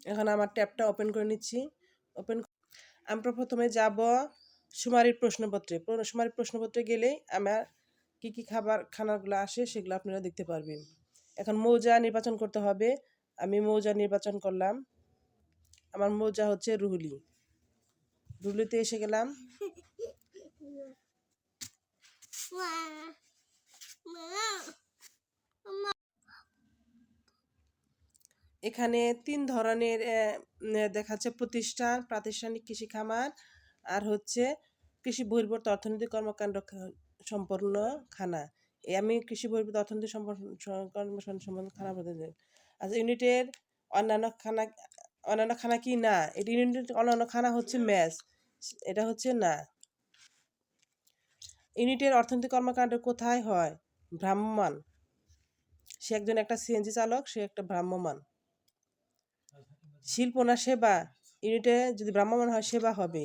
এখন আমার ট্যাবটা ওপেন করে নিচ্ছি। ওপেন আমরা প্রথমে যাব সুমারির প্রশ্নপত্রে। সুমারির প্রশ্নপত্রে গেলেই আমার কি কি খাবার খানাগুলো আসে সেগুলো আপনারা দেখতে পারবেন। এখন মৌজা নির্বাচন করতে হবে। আমি মৌজা নির্বাচন করলাম। আমার মৌজা হচ্ছে রুহুলি। রুহুলিতে এসে গেলাম। এখানে তিন ধরনের উম, দেখাচ্ছে প্রতিষ্ঠান প্রাতিষ্ঠানিক কৃষি খামার আর হচ্ছে কৃষি বহির্ভূত অর্থনৈতিক কর্মকাণ্ড সম্পন্ন খানা। এই আমি কৃষি বহির্ভূত অর্থনৈতিক কর্মকাণ্ড সম্পন্ন খানা বলতে চাই। আচ্ছা ইউনিটের অন্যান্য খানা অন্যান্য খানা কি? না এটি ইউনিটের অন্যান্য খানা হচ্ছে ম্যাচ এটা হচ্ছে না। ইউনিটের অর্থনৈতিক কর্মকাণ্ড কোথায় হয়? ভ্রাম্যমান সে একজন একটা সিএনজি চালক সে একটা ভ্রাম্যমান শিল্প না সেবা ইউনিটে যদি ভ্রাম্যমান হয়, সেবা হবে।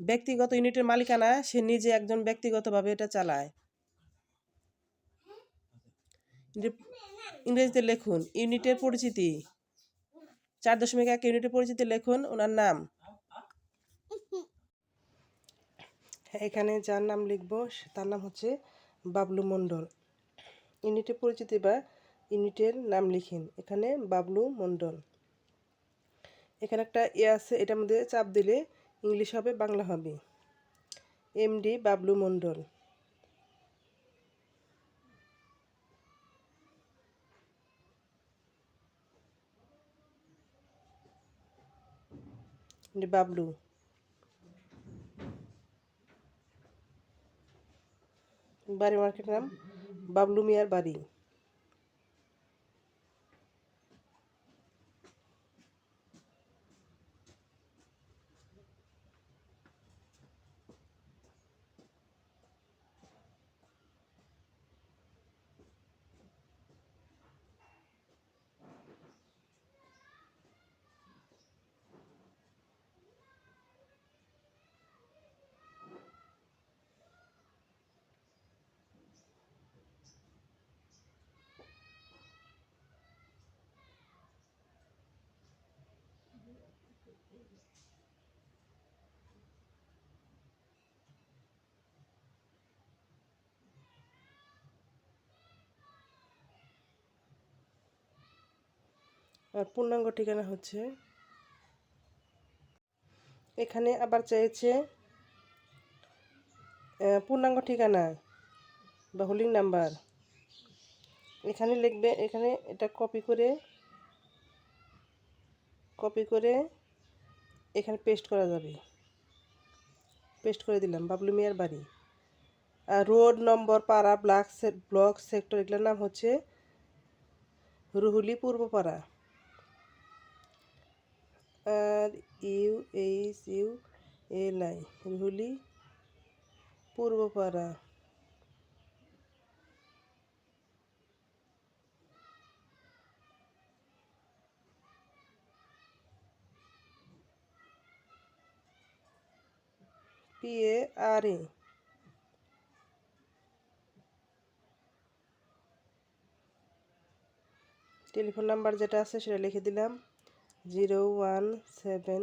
ব্যক্তিগত ইউনিটের মালিকানা, সে নিজে একজন ব্যক্তিগতভাবে এটা চালায়। ইংরেজিতে লিখুন, ইউনিটের পরিচিতি। চার দশমিক এক ইউনিটের পরিচিতি লিখুন, ওনার নাম। এখানে যার নাম লিখব, তার নাম হচ্ছে বাবলু মণ্ডল। ইউনিটের পরিচিতি বা ইউনিটের নাম লিখিন। এখানে বাবলু মণ্ডল। এখানে একটা এ আছে, এটার মধ্যে চাপ দিলে ইংলিশ হবে, বাংলা হবে। এমডি বাবলু মণ্ডল। MD বাবলু। বাড়ি মার্কেট নাম বাবলু মিয়ার বাড়ি। আর পূর্ণাঙ্গ ঠিকানা হচ্ছে এখানে আবার চেয়েছে পূর্ণাঙ্গ ঠিকানা বা হোল্ডিং নাম্বার। এখানে লিখবে, এখানে এটা কপি করে কপি করে এখানে পেস্ট করা যাবে। পেস্ট করে দিলাম, বাবলু মিয়ার বাড়ি। আর রোড নম্বর পাড়া ব্লক ব্লক সেক্টর এগুলোর নাম হচ্ছে Ruhuli Purbapara. R U H U L I Ruhuli Purbapara. P A R A telephone number যেটা আছে সেটা লিখে দিলাম। Zero one seven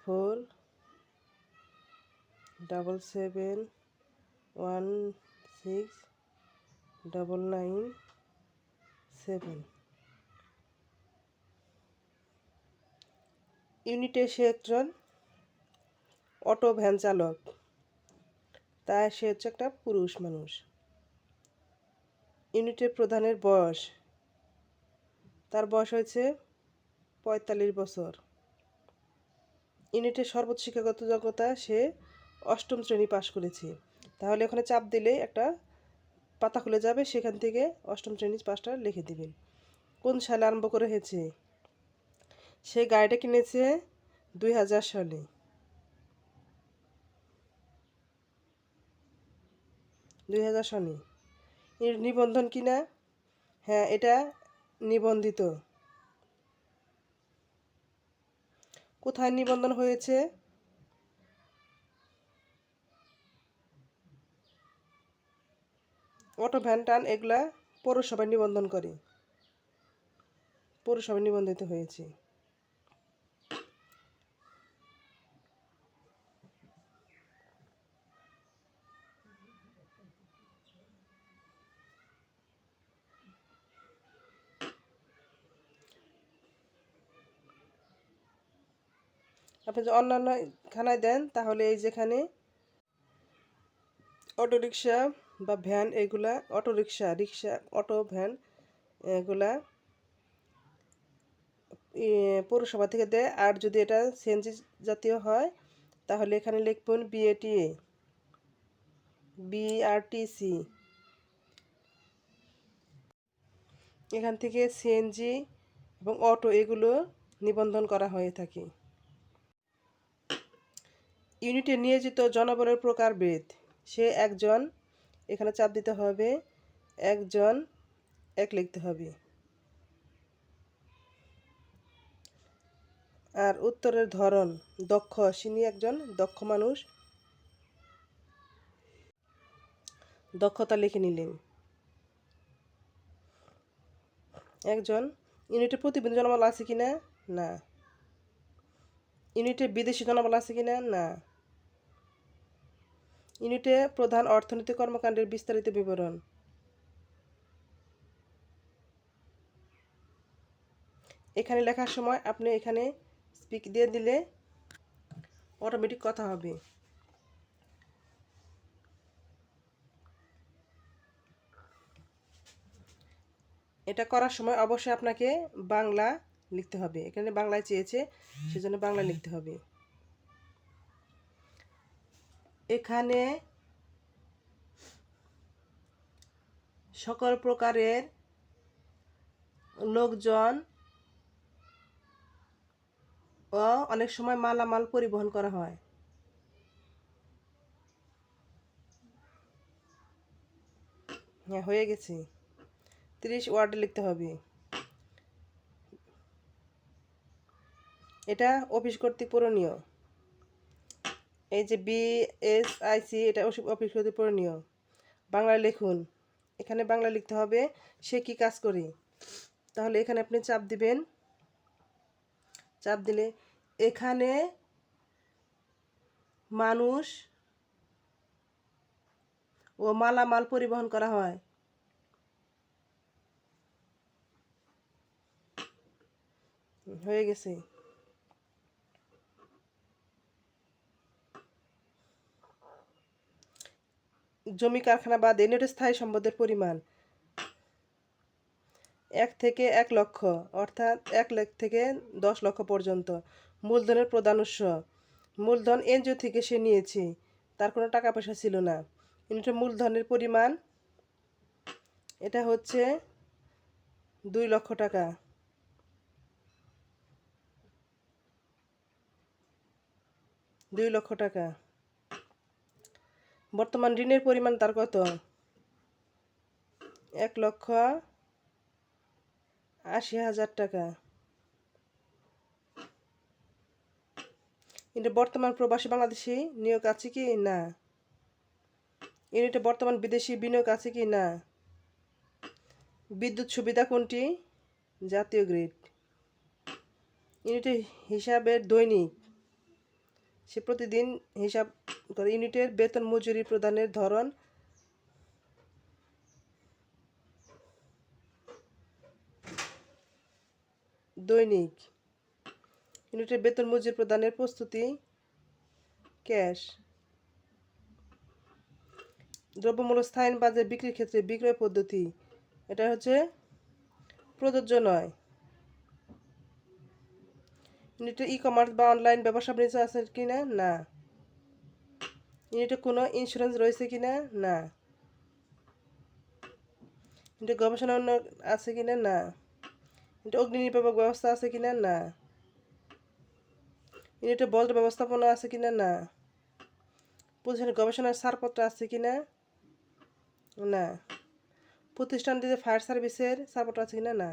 four double seven one six double nine seven ইউনিটে সে একজন অটো ভ্যান চালক তাই সে হচ্ছে একটা পুরুষ মানুষ ইউনিটের প্রধানের বয়স তার বয়স হয়েছে পঁয়তাল্লিশ বছর। ইউনিটের সর্বোচ্চ শিক্ষাগত যোগ্যতা সে অষ্টম শ্রেণি পাশ করেছে। তাহলে ওখানে চাপ দিলে একটা পাতা খুলে যাবে, সেখান থেকে অষ্টম শ্রেণি পাশটা লিখে দিবেন। কোন সালে আরম্ভ করে হয়েছে? সে গাড়িটা কিনেছে দুই হাজার সালে। দুই হাজার সালে। এর নিবন্ধন কিনা হ্যাঁ এটা নিবন্ধিত। কোথায় নিবন্ধন হয়েছে? অটো ভ্যান টান এগুলা পৌরসভায় নিবন্ধন করে। পৌরসভায় নিবন্ধিত হয়েছি। আপনি যদি অন্যান্য খানায় দেন, তাহলে এই যেখানে অটোরিকশা বা ভ্যান, এগুলা অটোরিকশা রিক্সা অটো, ভ্যান, এগুলা পৌরসভা থেকে দেয়। আর যদি এটা সিএনজি জাতীয় হয়, তাহলে এখানে লিখবেন বিএটিএ, বিআরটিসি। এখান থেকে সিএনজি এবং অটো, এগুলো নিবন্ধন করা হয়ে থাকে। ইউনিটে নিয়োজিত জনবলের প্রকারভেদ। সে একজন, এখানে চাপ দিতে হবে, একজন, এক লিখতে হবে। আর উত্তরের ধরন, দক্ষ তিনি একজন, দক্ষ মানুষ। দক্ষতা লিখে নিলেন। একজন, ইউনিটে প্রতিবন্ধী জনবল আছে কিনা? না। ইউনিটে বিদেশি জনবল আছে কিনা? না। ইউনিটে প্রধান অর্থনৈতিক কর্মকাণ্ডের বিস্তারিত বিবরণ। এখানে লেখার সময় আপনি এখানে স্পিক দিয়ে দিলে অটোমেটিক কথা হবে। এটা করার সময় অবশ্যই আপনাকে বাংলা লিখতে হবে। এখানে বাংলায় চেয়েছে, সেজন্য বাংলা লিখতে হবে। এখানে সকল প্রকারের লোকজন ও অনেক সময় মালামাল পরিবহন করা হয়। হ্যাঁ হয়ে গেছে। তিরিশ ওয়ার্ডে লিখতে হবে। এটা অফিস কর্তৃক পূরণীয়। এই যে বি এস আইসি এটা অফি- অফিস কর্তৃক পূরণীয় বাংলায় লিখুন। এখানে বাংলা লিখতে হবে, সে কি কাজ করে? তাহলে এখানে আপনি চাপ দিবেন। চাপ দিলে এখানে মানুষ ও মালামাল পরিবহন করা হয়। হয়ে গেছে। জমি কারখানা বাদে নেট স্থায়ী সম্পদের পরিমাণ এক থেকে এক লক্ষ, অর্থাৎ এক লাখ থেকে দশ লক্ষ পর্যন্ত। মূলধনের প্রধান উৎস। মূলধন এনজিও থেকে সে নিয়েছে। তার কোনো টাকা পয়সা ছিল না। ইউনিটের মূলধনের পরিমাণ, এটা হচ্ছে দুই লক্ষ টাকা। দুই লক্ষ টাকা। বর্তমান ঋণের পরিমাণ তার কত? এক লক্ষ আশি হাজার টাকা। কিন্তু বর্তমান প্রবাসী বাংলাদেশি নিয়োগ আছে কি না? ইউনিটে বর্তমান বিদেশি বিনিয়োগ আছে কি না? বিদ্যুৎ সুবিধা কোনটি? জাতীয় গ্রিড। ইউনিটের হিসাবের দৈনিক সে প্রতিদিন হিসাব করে ইউনিটের বেতন মজুরি প্রদানের ধরন। দৈনিক ইউনিটের বেতন মজুরি প্রদানের প্রস্তুতি। ক্যাশ দ্রব্যমূল্য স্থায়ী বাজারে বিক্রির ক্ষেত্রে বিক্রয় পদ্ধতি। এটা হচ্ছে প্রযোজ্য নয়। ইউনিটে ই কমার্স বা অনলাইন ব্যবসা বাণিজ্য আছে কি না। না ইউনিটে কোনো ইন্স্যুরেন্স রয়েছে কি না। না ইউনিটে গবেষণা আছে কি না। না ইউনিটে অগ্নি নির্বাপক ব্যবস্থা আছে কি না। না ইউনিটে বজ্র ব্যবস্থাপনা আছে কি না। না প্রতিষ্ঠানের গবেষণার ছাড়পত্র আছে কি না। না প্রতিষ্ঠানটিতে ফায়ার সার্ভিসের ছাড়পত্র আছে কি না না।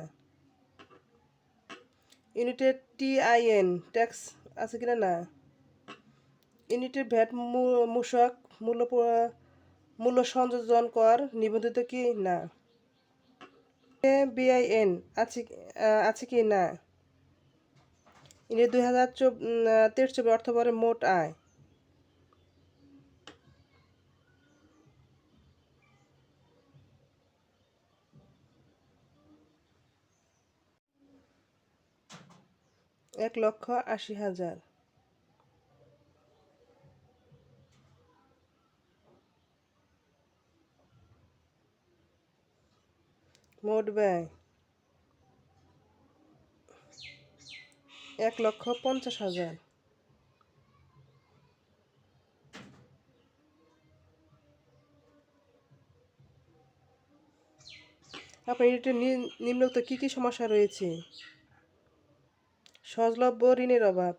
ইউনিটের টিআইএন, ট্যাক্স আছে কিনা না? ইউনিটের ভ্যাট মূষক মূল্য মূল্য সংযোজন কর নিবন্ধিত কি না? বিআইএন আছে আছে কি না? ইউনিট দুই হাজার চব্বিশ তেইশ চব্বিশ অর্থবরে মোট আয়। এক লক্ষ আশি হাজার। মোট ব্যয় এক লক্ষ পঞ্চাশ হাজার। আপনার এটা নিম্নোক্ত কী কী সমস্যা রয়েছে? সহজলভ্য ঋণের অভাব।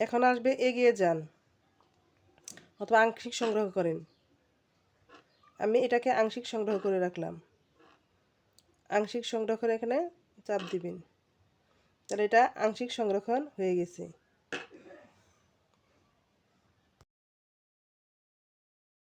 এখন আসবে, এগিয়ে যান অথবা আংশিক সংগ্রহ করেন। আমি এটাকে আংশিক সংগ্রহ করে রাখলাম। আংশিক সংরক্ষণ এখানে চাপ দিবেন। তাহলে এটা আংশিক সংরক্ষণ হয়ে গেছে।